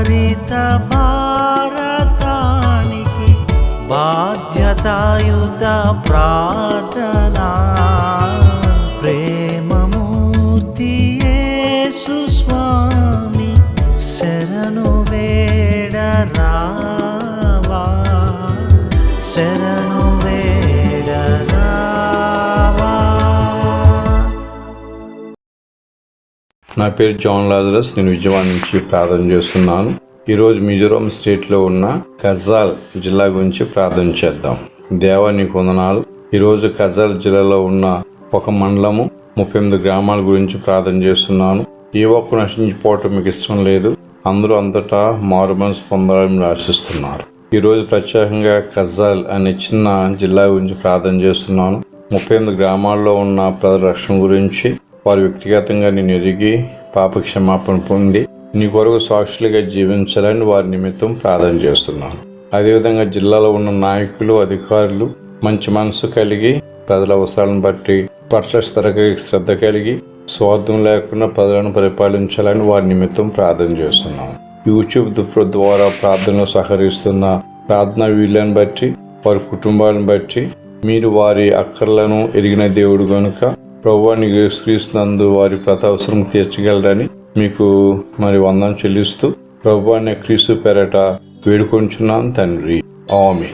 హరిత భారతానికి బాధ్యతాయుత ప్రార్థనా. ప్రేమమూర్తి సుస్వామి శరణు వేడ రావా శరణు నా పేరు జాన్ లాజరస్ నేను విజయవాడ నుంచి ప్రార్థన చేస్తున్నాను. ఈరోజు మిజోరాం స్టేట్లో ఉన్న కజాల్ జిల్లా గురించి ప్రార్థన చేద్దాం. దేవా నీకు వందనాలు. ఈరోజు కజాల్ జిల్లాలో ఉన్న ఒక మండలము ముప్పై ఎనిమిది గ్రామాల గురించి ప్రార్థన చేస్తున్నాను. ఏ ఒక్క నశించిపోవటం మీకు ఇష్టం లేదు. అందరూ అంతటా మారు మనసు పొందాలని ఆశిస్తున్నారు. ఈరోజు ప్రత్యేకంగా కజాల్ అనే చిన్న జిల్లా గురించి ప్రార్థన చేస్తున్నాను. ముప్పై ఎనిమిది గ్రామాల్లో ఉన్న ప్రజల రక్షణ గురించి వారు వ్యక్తిగతంగా నేను ఎరిగి పాప క్షమాపణ పొంది నీ కొరకు సాక్షులుగా జీవించాలని వారి నిమిత్తం ప్రార్థన చేస్తున్నాను. అదేవిధంగా జిల్లాలో ఉన్న నాయకులు అధికారులు మంచి మనసు కలిగి ప్రజల అవసరాలను బట్టి పట్ల స్థిరగా శ్రద్ధ కలిగి స్వార్థం లేకుండా ప్రజలను పరిపాలించాలని వారి నిమిత్తం ప్రార్థన చేస్తున్నాను. యూట్యూబ్ దు- ద్వారా ప్రార్థనలో సహకరిస్తున్న ప్రార్థన వీళ్ళని బట్టి వారి కుటుంబాలను బట్టి మీరు వారి అక్కర్లను ఎరిగిన దేవుడు కనుక ప్రభువాన్ని యేసుక్రీస్తునందు వారి ప్రతి అవసరం తీర్చగలరని మీకు మరి వందనం చెల్లిస్తూ ప్రభువాన్ని క్రీస్తు పేరట వేడుకొంచున్నాను తండ్రి. ఆమె